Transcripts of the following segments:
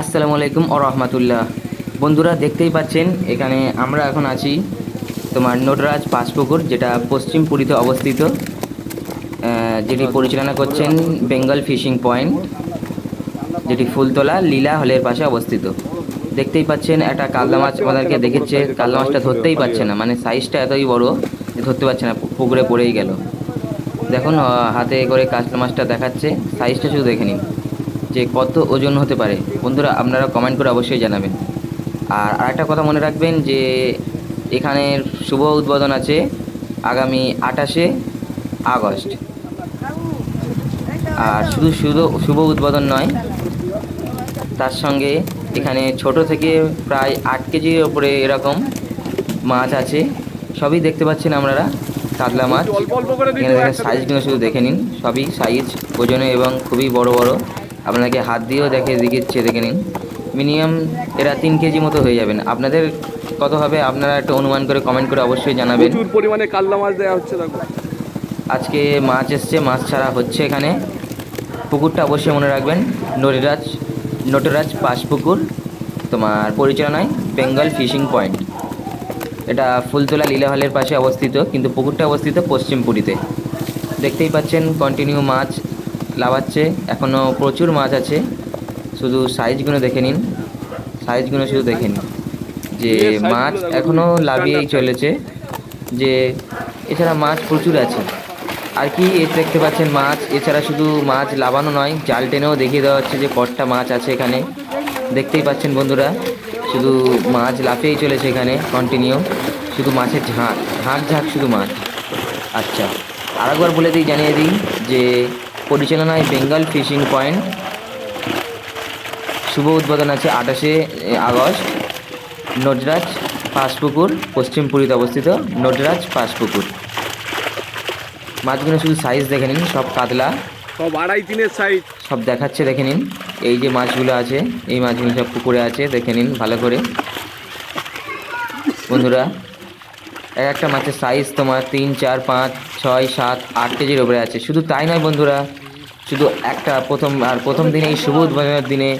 আসসালামু আলাইকুম ও রহমতুল্লাহ। বন্ধুরা, দেখতেই পাচ্ছেন, এখানে আমরা এখন আছি তোমার নটরাজ পাঁচপুকুর, যেটা পশ্চিম পুরীতে অবস্থিত যেটি পরিচালনা করছেন বেঙ্গল ফিশিং পয়েন্ট, যেটি ফুলতলা লীলা হলের পাশে অবস্থিত। দেখতেই পাচ্ছেন, একটা কাতলা মাছ আমাদেরকে দেখেছে কালদা মাছটা ধরতেই পারছে না মানে সাইজটা এতই বড় যে ধরতে পারছে না পুকুরে পড়েই গেল। দেখুন হাতে করে মাছটা দেখাচ্ছে। সাইজটা শুধু দেখে নিন, যে কত ওজন হতে পারে। বন্ধুরা, আপনারা কমেন্ট করে অবশ্যই জানাবেন। আর আরেকটা কথা মনে রাখবেন যে এখানের শুভ উদ্বোধন আছে আগামী আঠাশে আগস্ট। আর শুধু শুধু শুভ উদ্বোধন নয়, তার সঙ্গে এখানে ছোট থেকে প্রায় আট কেজির ওপরে এরকম মাছ আছে। সবই দেখতে পাচ্ছেন আপনারা। কাতলা মাছ। এখানে দেখেন সাইজগুলো শুধু দেখে নিন। সবই সাইজ ওজনে এবং খুবই বড় বড়। আপনাকে হাত দিয়েও দেখে দেখিচ্ছে দেখে নিন। মিনিমাম এরা তিন কেজি মতো হয়ে যাবেন আপনাদের কত হবে আপনারা একটা অনুমান করে কমেন্ট করে অবশ্যই জানাবেন। প্রচুর পরিমাণে কাতলা মাছ দেওয়া হচ্ছে দেখো। আজকে মাছ এসছে মাছ ছাড়া হচ্ছে এখানে। পুকুরটা অবশ্যই মনে রাখবেন। নটরাজ নটরাজ পাশ পুকুর। তোমার পরিচালনায় বেঙ্গল ফিশিং পয়েন্ট এটা ফুলতলা লীলা হলের পাশে অবস্থিত কিন্তু পুকুরটা অবস্থিত পশ্চিম পুরীতে। দেখতেই পাচ্ছেন কন্টিনিউ মাছ লাভাচ্ছে এখনও প্রচুর মাছ আছে। শুধু সাইজগুলো দেখে নিন। সাইজগুলো শুধু দেখে নিন। যে মাছ এখনও লাভিয়েই চলেছে। যে এছাড়া মাছ প্রচুর আছে। আর কি এ দেখতে পাচ্ছেন মাছ এছাড়া শুধু মাছ লাভানো নয় জাল টেনেও দেখিয়ে দেওয়া হচ্ছে যে কটটা মাছ আছে এখানে। দেখতেই পাচ্ছেন বন্ধুরা শুধু মাছ লাফিয়েই চলেছে এখানে কন্টিনিউ শুধু মাছের ঝাঁক ঝাঁক ঝাঁক শুধু মাছ। আচ্ছা আরেকবার বলে দিই, জানিয়ে দিই যে পরিচালনায় বেঙ্গল ফিশিং পয়েন্ট। শুভ উদ্বোধন আছে আঠাশে আগস্ট। নটরাজ পাঁচপুকুর পশ্চিম পুরীতে অবস্থিত নটরাজ পাঁচপুকুর মাছগুলো শুধু সাইজ দেখে নিন, সব কাতলা। সব আড়াই তিনের সাইজ সব দেখাচ্ছে, দেখে নিন। এই যে মাছগুলো আছে, এই মাছগুলো সব পুকুরে আছে, দেখে নিন ভালো করে। বন্ধুরা, এক একটা মাছের সাইজ তোমার তিন, চার, পাঁচ, ছয়, সাত, আট কেজির ওপরে আছে। শুধু তাই নয় বন্ধুরা, শুধু একটা প্রথম, আর প্রথম দিনে, এই শুভ দিনে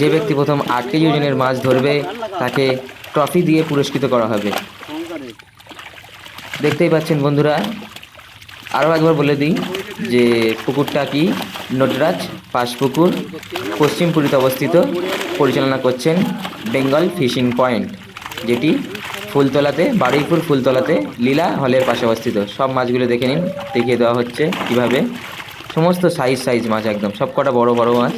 যে ব্যক্তি প্রথম আট কেজি ওজনের মাছ ধরবে, তাকে ট্রফি দিয়ে পুরস্কৃত করা হবে। দেখতেই পাচ্ছেন বন্ধুরা আরও একবার বলে দিই যে পুকুরটা কি? নটরাজ পাশপুকুর, পশ্চিম পুরীতে অবস্থিত। পরিচালনা করছেন বেঙ্গল ফিশিং পয়েন্ট, যেটি ফুলতলাতে, বারুইপুর ফুলতলাতে, লীলা হলের পাশে অবস্থিত। সব মাছগুলো দেখে নিন, দেখিয়ে দেওয়া হচ্ছে কীভাবে। সমস্ত সাইজ সাইজ মাছ একদম সব কটা বড়ো বড় মাছ।